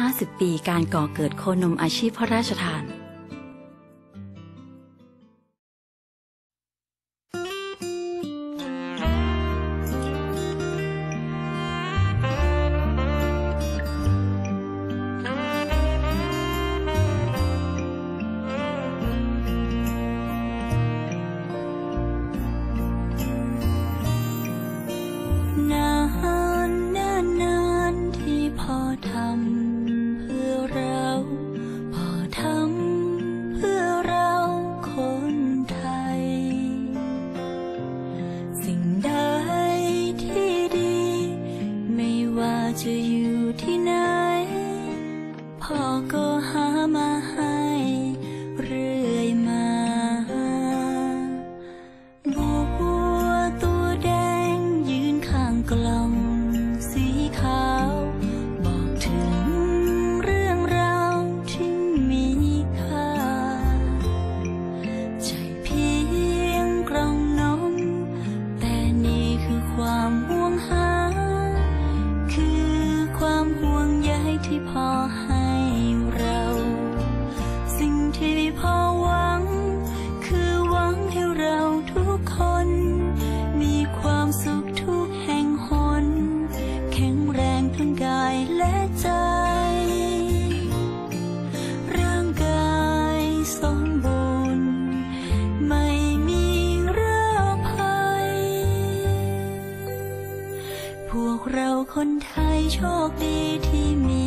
50 ปีการก่อเกิดโคนมอาชีพพระราชทาน จะอยู่ที่ไหนพ่อก็หามาหา ใจร่างกายสมบูรณ์ไม่มีเรื่องภัย พวกเราคนไทยโชคดีที่มี